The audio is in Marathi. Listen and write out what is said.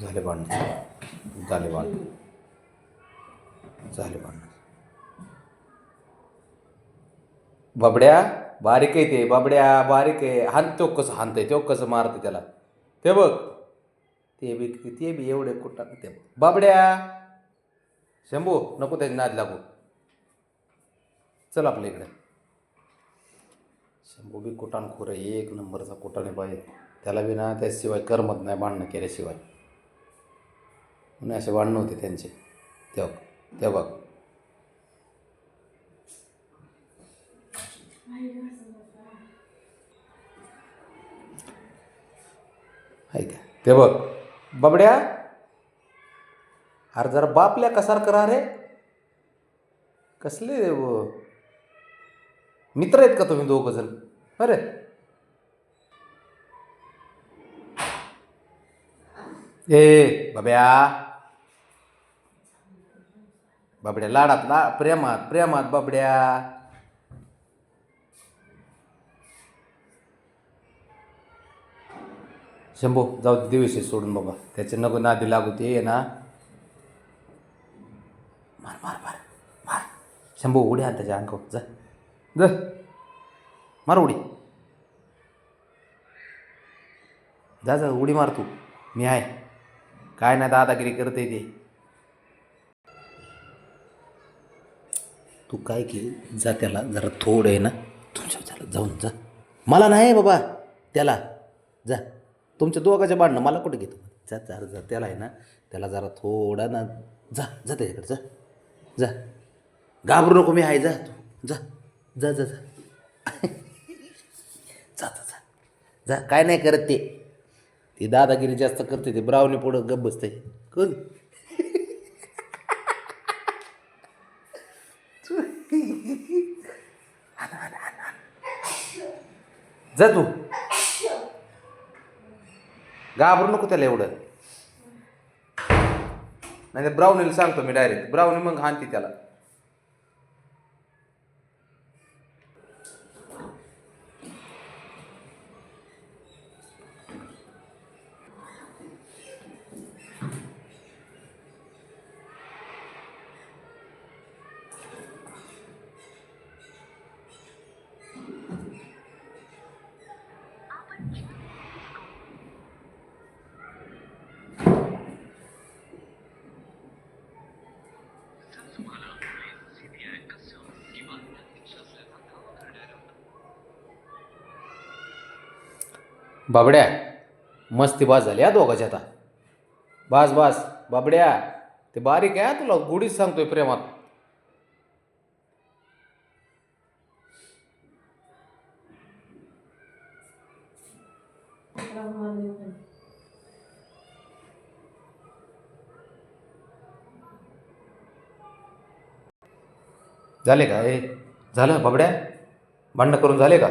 झाले भांडण. झाले भांडण. झाले भांडण. बाबड्या बारीक आहे ते बाबड्या बारीक आहे. हान तो कसं आहे तो कसं मारतं त्याला. ते बघ. ते बी ते बी एवढे कुठं ते बघ. बाबड्या! शंभू नको त्याची नाद लागू. चल आपल्या इकडे. शंभू बी कुटाण आहे. एक नंबरचा कुटाणे पाहिजे त्याला बी ना त्याशिवाय करमत नाही भांडणं केल्याशिवाय. म्हणून असे वाढणं होते त्यांचे. तेव्हा तेव्हा ऐका ते बघ. बाबड्या अरे जरा बापल्या कसार करा रे. कसले व- मित्र आहेत का तुम्ही दोघं जण? अरे. ए बाब्या. बाबड्या लाडात ला प्रेमात प्रेमात बाबड्या. शंभू जाऊ दे दिवशी सोडून बाबा. त्याचे नको नादी लागू ते ना. मार मार मार मार. शंभू उडी आण त्याच्या अंगावर. जा. जा. मार उडी. जा जा उडी मार तू. मी आहे. काय नाही दादागिरी करते ते. तू काय की जा त्याला जरा थोडं आहे ना तुमच्या झालं जाऊन जा. मला नाही बाबा त्याला. जा. तुमच्या दोघाच्या बांधणं मला कुठे घेतो? जा जा जा. त्याला आहे ना त्याला जरा थोडा ना जा जा त्याच्याकडे जा. जा. घाबरू नको मी आहे जा. तू जा जा जा. जा जा जा. काय नाही करत ते. ती दादागिरी जास्त करते ते ब्रावणी पुढं गप बसते कोण? जा तू. घाबरू नको त्याला एवढं. नाही ब्राऊनीला सांगतो मी डायरेक्ट ब्राऊनी मग हानती त्याला. बाबड्या मस्ती बाज झाली हा दोघाच्या आता. बास बास बाबड्या ते बारीक आहे तुला गुढीच सांगतोय प्रेमात. झाले का? ए झालं बाबड्या? भांडणं करून झाले का?